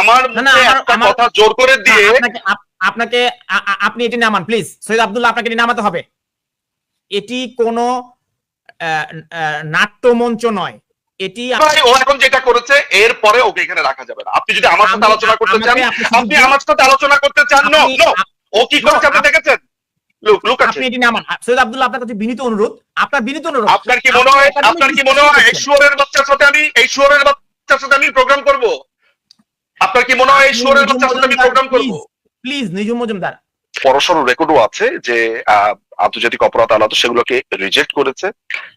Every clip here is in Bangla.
আমার মুখে একটা কথা জোর করে দিয়ে আপনাকে আপনি এটি নামান প্লিজ। সৈয়দ আব্দুল্লাহ আপনাকে নামাতে হবে। এটি কোনো নাট্যমঞ্চ নয়। এটি ও এখন যেটা করেছে এর পরে ওকে এখানে রাখা যাবে না। আপনি যদি আমার সাথে আলোচনা করতে চান আপনি আমার সাথে আলোচনা করতে চান নো নো ও কি করেছে আপনি দেখেছেন? আপনি এটি নামান। সৈয়দ আব্দুল্লাহ আপনার কাছে বিনীত অনুরোধ। আপনার বিনীত অনুরোধ। আপনার কি মনে হয় আপনার কি মনে হয় এই শুয়োরের বাচ্চার সাথে আমি এই শুয়োরের বাচ্চার সাথে আমি প্রোগ্রাম করব? আপনার কি মনে হয় এই শোরের মধ্যে সাথে আমি প্রোগ্রাম করব? প্লিজ নিজুম মজুমদার। পরশর রেকর্ডও আছে যে আন্তর্জাতিক অপরাধ আদালত সেগুলোকে রিজেক্ট করেছে।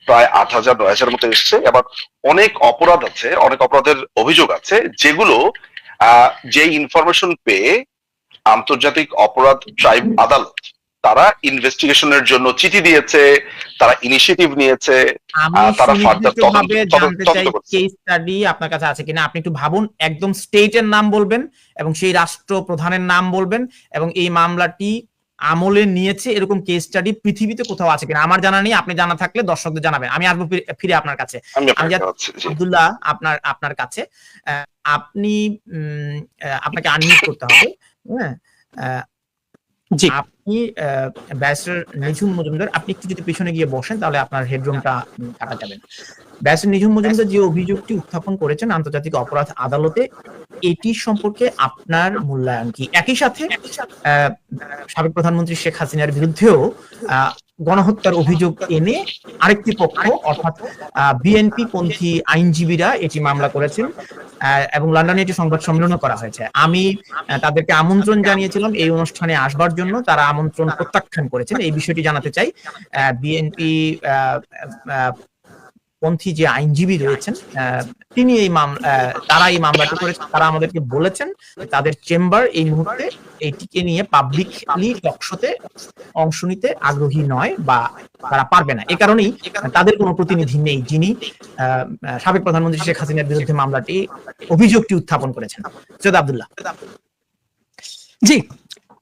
প্রায় আট হাজার নয় হাজার মতো এসছে। এবার অনেক অপরাধ আছে অনেক অপরাধের অভিযোগ আছে যেগুলো আহ, যে ইনফরমেশন পেয়ে আন্তর্জাতিক অপরাধ ট্রাইব আদালত তারা ইনভেস্টিগেশনের জন্য চিঠি দিয়েছে তারা ইনিশিয়েটিভ নিয়েছে তারা করছে। কেস স্টাডি আপনার কাছে আছে কিনা? আপনি একটু ভাবুন একদম স্টেটের নাম বলবেন এবং সেই রাষ্ট্র প্রধানের নাম বলবেন এবং এই মামলাটি আমলে নিয়েছে এরকম কেস স্টাডি পৃথিবীতে কোথাও আছে কিনা? আমার জানা নেই আপনি জানা থাকলে দর্শকদের জানাবেন। আমি আসব ফিরে- আপনার কাছে। আব্দুল্লাহ আপনার আপনার কাছে। আপনি আপনাকে আনমিউট করতে হবে। হ্যাঁ? আপনি ব্যারিস্টার নিঝুম মজুমদার, আপনি একটু যদি পেছনে গিয়ে বসেন, তাহলে আপনার হেডরুমটা কাটা যাবেন ব্যারিস্টার নিঝুম মজুমদার যে অভিযোগটি উত্থাপন করেছেন আন্তর্জাতিক অপরাধ আদালতে, এটি সম্পর্কে আপনার মূল্যায়ন কি? একই সাথে সাবেক প্রধানমন্ত্রী শেখ হাসিনার বিরুদ্ধেও গণহত্যার অভিযোগ এনে আরেকটি পক্ষ, অর্থাৎ বিএনপি পন্থী আইনজীবীরা এটি মামলা করেছেন এবং লন্ডনে এটি সংবাদ সম্মেলনও করা হয়েছে। আমি তাদেরকে আমন্ত্রণ জানিয়েছিলাম এই অনুষ্ঠানে আসবার জন্য, তারা আমন্ত্রণ প্রত্যাখ্যান করেছেন। এই বিষয়টি জানাতে চাই বিএনপি পন্থী যে আইনজীবী রয়েছেন তিনি এই মামলা তারা এই মামলাটি করেছেন, তারা আমাদেরকে বলেছেন তাদের চেম্বার এই মুহূর্তে এইটিকে নিয়ে পাবলিকলি টকশোতে অংশ নিতে আগ্রহী নয় বা তারা পারবে না। এ কারণেই তাদের কোনো প্রতিনিধি নেই যিনি সাবেক প্রধানমন্ত্রী শেখ হাসিনার বিরুদ্ধে মামলাটি, অভিযোগটি উত্থাপন করেছেন। সৈয়দ আব্দুল্লাহ। জি।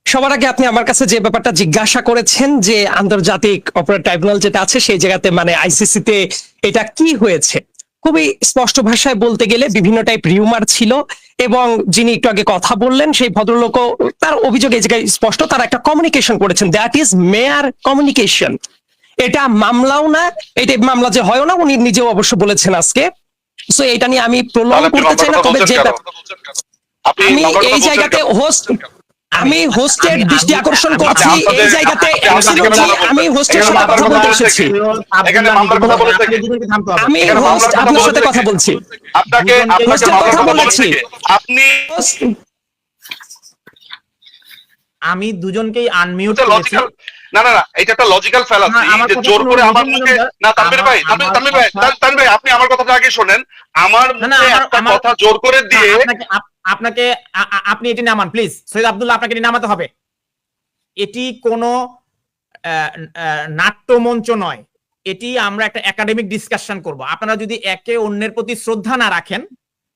সবার আগে আপনি আমার কাছে যে ব্যাপারটা জিজ্ঞাসা করেছেন যে আন্তর্জাতিক অপরাধ ট্রাইব্যুনাল যেটা আছে সেই জায়গাতে মানে আইসিসিতে এটা কি হয়েছে? খুবই স্পষ্ট ভাষায় বলতে গেলে বিভিন্ন টাইপ রিউমার ছিল এবং যিনি একটু আগে কথা বললেন সেই ভদ্রলোকও তার অভিযোগ এই জায়গায় স্পষ্ট তারা একটা কমিউনিকেশন করেছেন। দ্যাট ইজ মেয়ার কমিউনিকেশন এটা মামলাও না এটা মামলা যে হয় না উনি নিজেও অবশ্য বলেছেন আজকে। সো এটা নিয়ে আমি প্রলং তাহলে আপনি করতে চাই না তবে? আপনি আমি এই জায়গাতে হোস্ট আমি হোস্টের দৃষ্টি আকর্ষণ করছি এই জায়গাতে আমি হোস্টের সাথে কথা বলতে এসেছি। আমি হোস্ট আপনার সাথে কথা বলছি। আপনাকে হোস্টের কথা বলেছি। আপনি আমি দুজনকেই আনমিউট করেছি। না না না এটা একটা লজিক্যাল ফ্যালাসি না, যে জোর করে আমার মুখে না তানভীর ভাই তানভীর- ভাই তানভীর ভাই আপনি আমার কথাটা আগে শোনেন। আমার মুখে একটা কথা জোর করে দিয়ে আপনাকে আপনি এটি নামান প্লিজ সৈয়দ আব্দুল্লাহ আপনাকে এটি নামাতে হবে। এটি কোনো নাট্যমঞ্চ নয়। এটি আমরা একটা একাডেমিক ডিসকাশন করব। আপনারা যদি একে অন্যের প্রতি শ্রদ্ধা না রাখেন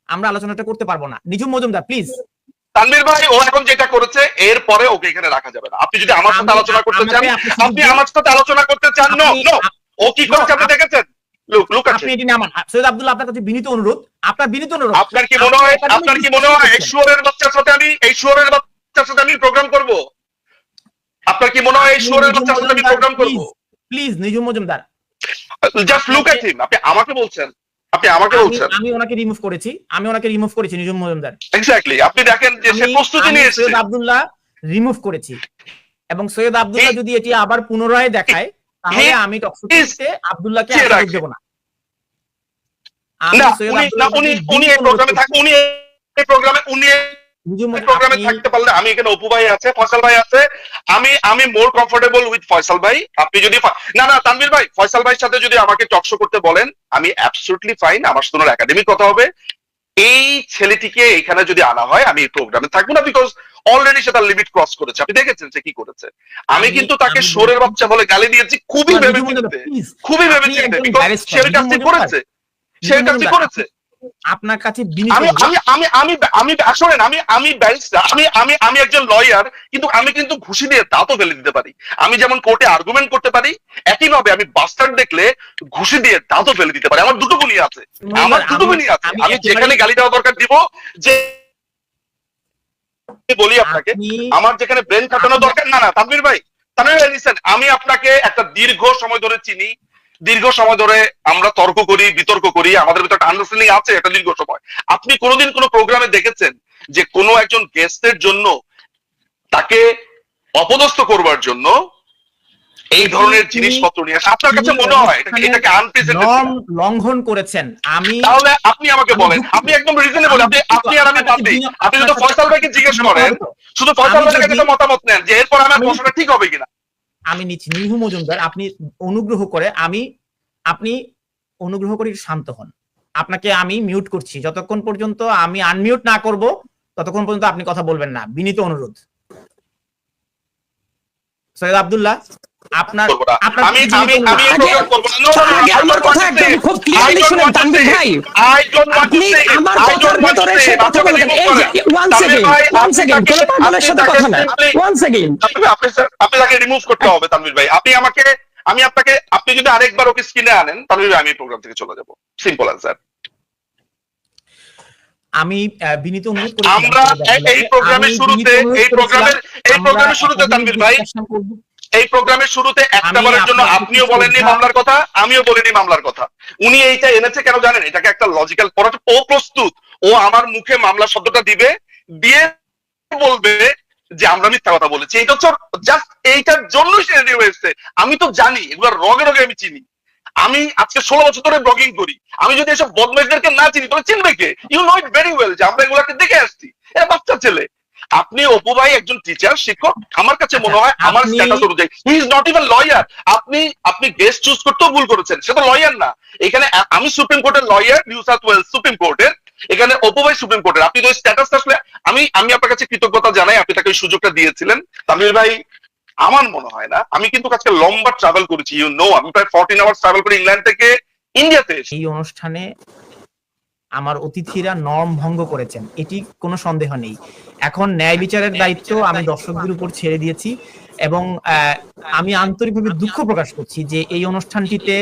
আমরা আলোচনাটা করতে পারব না। নিজুম মজুমদার প্লিজ তানভীর ভাই ও এখন যেটা করেছে এর পরে ওকে এখানে রাখা যাবে না। আপনি যদি আমার সাথে আলোচনা করতে চান আপনি আমার সাথে আলোচনা করতে চান নো নো ও কি করেছে আপনি দেখেছেন? লুক লুক আপনি এটি নামান সৈয়দ আব্দুল্লাহ আপনার কাছে বিনীত অনুরোধ। আপনার বিনীত অনুরোধ। আপনার কি মনে হয় আপনার কি মনে হয় এই শুয়োরের বাচ্চার সাথে আমি এই শুয়োরের বাচ্চার সাথে আমি প্রোগ্রাম করব? আপনার কি মনে হয় এই শুয়োরের বাচ্চার সাথে আমি প্রোগ্রাম করব? Please Nijhum Majumdar. Just look at him আপনি আমাকে বলছেন। আপনি আমাকে বলছেন। আমি ওনাকে রিমুভ করেছি। আমি ওনাকে রিমুভ করেছি নিজুম মজুমদার। এক্স্যাক্টলি আপনি দেখেন যে সে প্রস্তুতি নিয়ে সৈয়দ আব্দুল্লাহ রিমুভ করেছি। এবং সৈয়দ আব্দুল্লাহ যদি এটি আবার পুনরায় দেখায় তাহলে আমি টকশোতে আব্দুল্লাহকে? দেব না আমি না সৈয়দ উনি উনি এই প্রোগ্রামে করছি। উনি এই প্রোগ্রামে উনি নিজুম এই মজুমদার, প্রোগ্রামে থাকতে পারলে আমি এখানে অপু ভাই আছে ফয়সাল ভাই আছে আমি আমি মোর কমফোর্টেবল উইথ ফয়সাল ভাই আপনি যদি না না তানভীর ভাই ফয়সাল ভাইয়ের সাথে যদি আমাকে টকশো করতে বলেন আমি অ্যাবসলুটলি ফাইন আমার সাথে একাডেমিক কথা হবে এই ছেলেটিকে এখানে যদি আনা হয় আমি এই প্রোগ্রামে থাকব না বিকজ অলরেডি সে তার লিমিট ক্রস করেছে। আপনি দেখেছেন সে কি করেছে? আমি কিন্তু তাকে সোরের বাচ্চা বলে গালি দিয়েছি খুবই ভেবে চিনতে। খুবই ভেবে চিনতে। সে ওই কাজটি করেছে? সে ওই কাজটি করেছে? আপনার কাছে আমি আমি আমি আমি আমি শোনেন আমি আমি ব্যারিস্টার আমি আমি আমি একজন লয়ার কিন্তু আমি কিন্তু ঘুষি দিয়ে তো ফেলে দিতে পারি। আমি যেমন কোর্টে আর্গুমেন্ট করতে পারি একই ভাবে আমি বাস্টার্ড দেখলে ঘুষি দিয়ে তো ফেলে দিতে পারি। আমার দুটো গুণই আছে। আমার দুটো গুণই আছে। আমি আমি যেখানে গালি দেওয়া দরকার দিব যে বলি আপনাকে আপনি- আমার যেখানে ব্রেন খাটানো দরকার না না তানভীর ভাই তানভীর ভাই লিসেন আমি আপনাকে একটা দীর্ঘ সময় ধরে চিনি। দীর্ঘ সময় ধরে আমরা তর্ক করি বিতর্ক করি আমাদের ভিতরে একটা আন্ডারস্ট্যান্ডিং আছে একটা দীর্ঘ সময়। আপনি কোনোদিন কোনো প্রোগ্রামে দেখেছেন যে কোনো একজন গেস্টের জন্য তাকে অপদস্থ করবার জন্য এই ধরনের জিনিসপত্র নিয়ে আসে। আপনার কাছে মনে হয় এটাকে লঙ্ঘন করেছেন। আমি তাহলে আপনি আমাকে বলেন। আপনি একদম রিজনেবল আপনি আপনি আর আমি। বাদ দিই। আপনি যদি ফয়সাল ভাইকে জিজ্ঞেস করেন শুধু ফয়সাল ভাইয়ের কাছে মতামত নেন যে এরপর আমার প্রশ্নটা ঠিক হবে কিনা। আমি নিচ্ছি নিহু মজুমদার আপনি অনুগ্রহ করে আমি আপনি অনুগ্রহ করে শান্ত হন। আপনাকে আমি মিউট করছি। যতক্ষণ পর্যন্ত আমি আনমিউট না করব ততক্ষণ পর্যন্ত আপনি কথা বলবেন না। বিনীত অনুরোধ। সৈয়দ আব্দুল্লাহ আপনার আপনার আমি আমি আমি না। আমার কথা একদম খুব don't শুনেন, তানভীর ভাই। আপনি আমার কথার ভেতরে সে কথা remove এই যে ওয়ান সেকেন্ড ওয়ান সেকেন্ড কোনো পাগলের সাথে কথা না ওয়ান সেকেন্ড আপনি আপনি আপনি তাকে রিমুভ করতে হবে তানভীর ভাই। আপনি আমাকে আমি আপনাকে আপনি যদি আরেকবার ওকে স্ক্রিনে আনেন তানভীর ভাই আমি প্রোগ্রাম থেকে চলে যাব। সিম্পল অ্যান্সার আমি বিনীত অনুরোধ করি আমরা এই- প্রোগ্রামের শুরুতে এই প্রোগ্রামের এই প্রোগ্রামের শুরুতে তানভীর ভাই এই প্রোগ্রামের শুরুতে একটা আমি বারের জন্য আপনিও বলেননি মামলার কথা আমিও বলিনি মামলার কথা। উনি এইটা এনেছে কেন জানেন? এটাকে একটা লজিক্যাল ও প্রস্তুত। ও আমার মুখে মামলা শব্দটা দিবে দিয়ে বলবে যে আমরা মিথ্যা কথা বলেছি। এইটা হচ্ছে জাস্ট এইটার জন্যই সে রেডি হয়েছে আমি তো জানি এগুলো রগে রগে আমি চিনি। আমি আজকে ষোলো বছর ধরে ব্লগিং করি। আমি যদি এসব বদমেশদেরকে না চিনি তাহলে চিনবে কে? You know it very well যে আমরা এগুলাকে দেখে আসছি। এরা বাচ্চা ছেলে। আপনি অপু ভাই একজন টিচার শিক্ষক। আমার কাছে মনে হয় আমার স্ট্যাটাস অনুযায়ী he is not even lawyer আপনি আপনি গেস্ট চুজ করতেও ভুল করেছেন। সে তো লয়ার না। এখানে আমি সুপ্রিম কোর্টের lawyer New South Wales supreme কোর্টের এখানে অপু ভাই সুপ্রিম কোর্টের আপনি তো স্ট্যাটাস আসলে আমি আমি আপনার কাছে কৃতজ্ঞতা জানাই। আপনি তাকে ওই সুযোগটা দিয়েছিলেন। তামিল ভাই আমার মনে হয় না। আমি কিন্তু আজকে লম্বা ট্রাভেল করেছি ইউ নো আমি প্রায় ফোরটিন আওয়ার্স ট্রাভেল করে ইংল্যান্ড থেকে ইন্ডিয়াতে এই অনুষ্ঠানে আমার অতিথিরা নর্ম ভঙ্গ করেছেন এটি কোনো সন্দেহ নেই। এখন ন্যায় বিচারের দায়িত্ব আমি দর্শকদের উপর ছেড়ে দিয়েছি এবং আহ, আমি আন্তরিকভাবে দুঃখ প্রকাশ করছি যে এই অনুষ্ঠানটিতে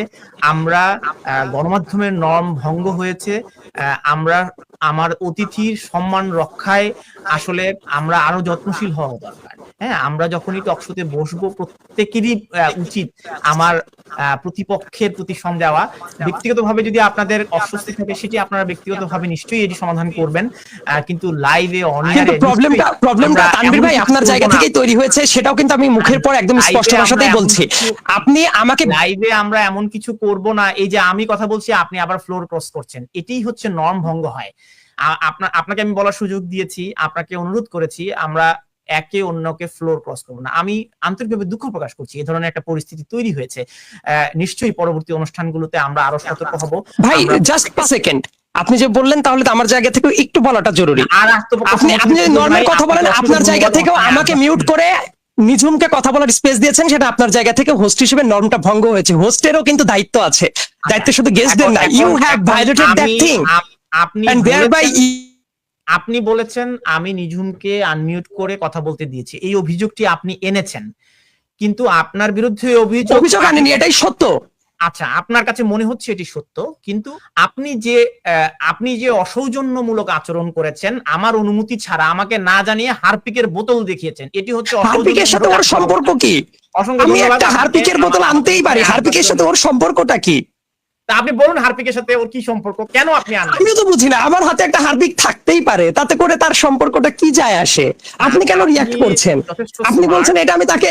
আমরা আহ, গণমাধ্যমের নর্ম ভঙ্গ হয়েছে আহ, আমরা আমার অতিথির সম্মান রক্ষায় আসলে আমরা আরও যত্নশীল হওয়া দরকার। হ্যাঁ আমরা যখনই টকশোতে বসবো প্রত্যেকেরই উচিত আমার প্রতিপক্ষের প্রতি সম দেওয়া। ব্যক্তিগতভাবে যদি আপনাদের অস্বস্তি থাকে সেটি আপনারা ব্যক্তিগতভাবে নিশ্চয়ই এটি সমাধান করবেন। কিন্তু লাইভে অনিয়ারে প্রবলেমটা প্রবলেমটা তানভীর ভাই আপনার জায়গা থেকেই তৈরি হয়েছে সেটাও কিন্তু আমি মুখের পর একদম স্পষ্ট ভাষাতেই বলছি। আপনি আমাকে লাইভে আমরা এমন কিছু করব না। এই যে আমি কথা বলছি আপনি আবার ফ্লোর ক্রস করছেন। এটাই হচ্ছে নর্ম ভঙ্গ হয়। আপনার আপনাকে আমি বলার সুযোগ দিয়েছি আপনাকে অনুরোধ করেছি আমরা একে অন্যকে ফ্লোর ক্রস করব না। আমি আন্তরিকভাবে দুঃখ প্রকাশ করছি এই ধরনের একটা পরিস্থিতি তৈরি হয়েছে। নিশ্চয়ই পরবর্তী অনুষ্ঠানগুলোতে আমরা আরও সতর্ক হব। ভাই জাস্ট সেকেন্ড আপনি যে বললেন তাহলে তো আমার জায়গা থেকে একটু বলাটা জরুরি। আপনি আপনি যদি নর্মাল কথা বলেন আপনার জায়গা। থেকেও হ্যাঁ, আমাকে মিউট করে নিঝুমকে কথা বলার স্পেস দিয়েছেন সেটা আপনার জায়গা থেকে হোস্ট হিসেবে নর্মটা ভঙ্গ হয়েছে। হোস্টেরও কিন্তু দায়িত্ব আছে। দায়িত্ব শুধু গেস্টদের না you have violated that thing আপনি আপনি বলেছেন আমি নিঝুমকে আনমিউট করে কথা বলতে দিয়েছি। এই অভিযোগটি আপনি এনেছেন। কিন্তু আপনার বিরুদ্ধে অভিযোগ অভিযোগ আনেনি এটাই সত্য। আচ্ছা আপনার কাছে মনে হচ্ছে এটি সত্য কিন্তু আপনি যে আপনি যে অসৌজন্যমূলক আচরণ করেছেন আমার অনুমতি ছাড়া আমাকে না জানিয়ে হারপিকের বোতল দেখিয়েছেন এটি হচ্ছে হারপিকের সাথে ওর সম্পর্ক কি? আমি একটা। হারপিকের বোতল আনতেই পারি। হারপিকের সাথে ওর সম্পর্কটা কি? তা আপনি বলুন হারপিকের সাথে ওর কি সম্পর্ক? কেন আপনি আনলেন? আমিও তো বুঝি না আমার হাতে একটা হারপিক থাকতেই পারে তাতে করে তার সম্পর্কটা কি যায় আসে? আপনি কেন রিয়াক্ট করছেন? আপনি বলছেন এটা আমি তাকে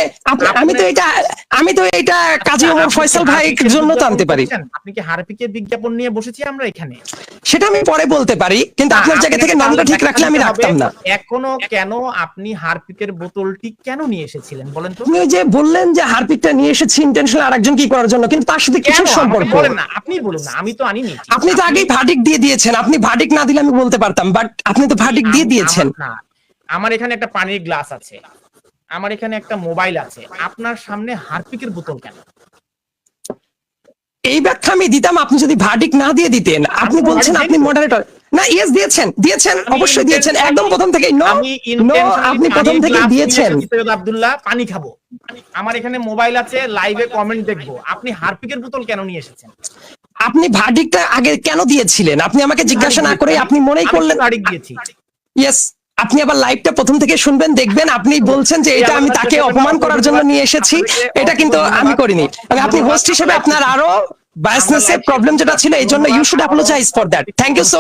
আমি তো এটা আমি তো এটা কাজী ওমর ফয়সাল ভাইয়ের জন্য তো আনতে পারি। আপনি কি হারপিকের বিজ্ঞাপন নিয়ে বসেছি আমরা এখানে? সেটা আমি পরে বলতে পারি কিন্তু আপনার জায়গা থেকে নামটা ঠিক রাখলে আমি রাখতাম না। এখনও কেন আপনি হারপিকের বোতলটি কেন নিয়ে এসেছিলেন বলেন তো? আপনি যে বললেন যে হারপিকটা নিয়ে এসেছি ইন্টেনশনাল আরেকজন কি করার জন্য কিন্তু তার সাথে কেন? সম্পর্ক? বলেন না আপনি বলুন না আমি তো আনিনি। আপনি তো আগেই ভার্ডিক দিয়ে দিয়েছেন আপনি ভার্ডিক না দিলে আমি বলতে পারতাম বাট আপনি তো ভার্ডিক দিয়ে দিয়েছেন। আমার- এখানে একটা পানির গ্লাস আছে আমার এখানে একটা মোবাইল আছে আপনার সামনে হারপিকের বোতল কেন? এই ব্যাখ্যা আমি দিতাম আপনি যদি ভার্ডিক না দিয়ে দিতেন আপনি বলছেন আপনি মডারেটর না ইয়েস দিয়েছেন দিয়েছেন অবশ্যই দিয়েছেন। একদম প্রথম থেকেই। নো নো আপনি প্রথম থেকে দিয়েছেন। সৈয়দ আব্দুল্লাহ পানি খাব। আমার এখানে মোবাইল আছে লাইভে কমেন্ট দেখব। আপনি হারপিকের বোতল কেন নিয়ে এসেছেন? আপনি ভার্ডিকটা আগে কেন দিয়েছিলেন? আপনি আমাকে জিজ্ঞাসা না করে আপনি মনেই করলেন verdict দিয়েছি। ইয়েস আপনি আবার লাইভটা প্রথম থেকে শুনবেন দেখবেন। আপনি বলছেন যে এটা আমি তাকে অপমান করার জন্য নিয়ে এসেছি। এটা কিন্তু আমি করিনি। আপনি হোস্ট হিসেবে আপনার আরও বায়াসনেসের প্রবলেম যেটা ছিল এই জন্য you should apologise for that thank you so